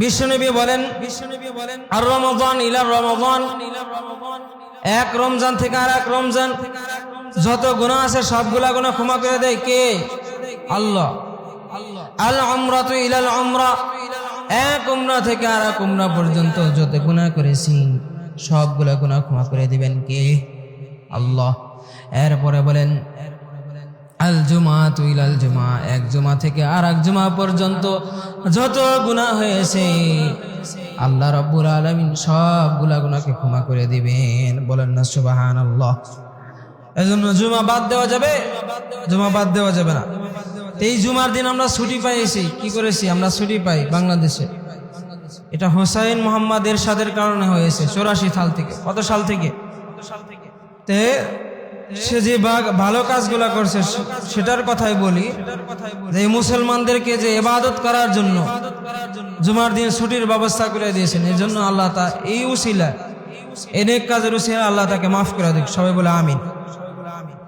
বিশ্বনবী বলেন বিশ্বনবী বলেন আর রমজান ইলা রমজান। এক রমজান থেকে আর এক রমজান। যত গুণা আছে সবগুলা গুণা ক্ষমা করে দেয় কে? আল্লাহ। আল আমরা তো ইলাল আমরা এক উমরা থেকে আর এক উমরা পর্যন্ত যত গুণা করেছি সবগুলা গুণা ক্ষমা করে দিবেন কে? আল্লাহ। এরপরে বলেন আল জুমা তুইল আল জুমা। এক জুমা থেকে আর এক জুমা পর্যন্ত যত গুণা হয়েছে, আল্লাহ রব্বুল আলমিন সবগুলা গুণাকে ক্ষমা করে দিবেন। বলেন না সুবাহান আল্লাহ এজন্য জুমা বাদ দেওয়া যাবে? জুমা বাদ দেওয়া যাবে না। এই জুমার দিন আমরা ছুটি পাইছি কি করেছি? আমরা ছুটি পাই বাংলাদেশে। এটা হোসাইন মোহাম্মদ এরশাদের কারণে হয়েছে, চৌরাশি সাল থেকে। কত সাল থেকে? তে সে যে ভালো কাজগুলা করছে সেটার কথাই বলি যে মুসলমানদেরকে যে এবাদত করার জন্য জুমার দিন ছুটির ব্যবস্থা করে দিয়েছেন, এই জন্য আল্লাহ তা এই উশিলা এনেক নেক কাজের উসিলা আল্লাহ তাকে মাফ করে দিক। সবাই বলে আমিন।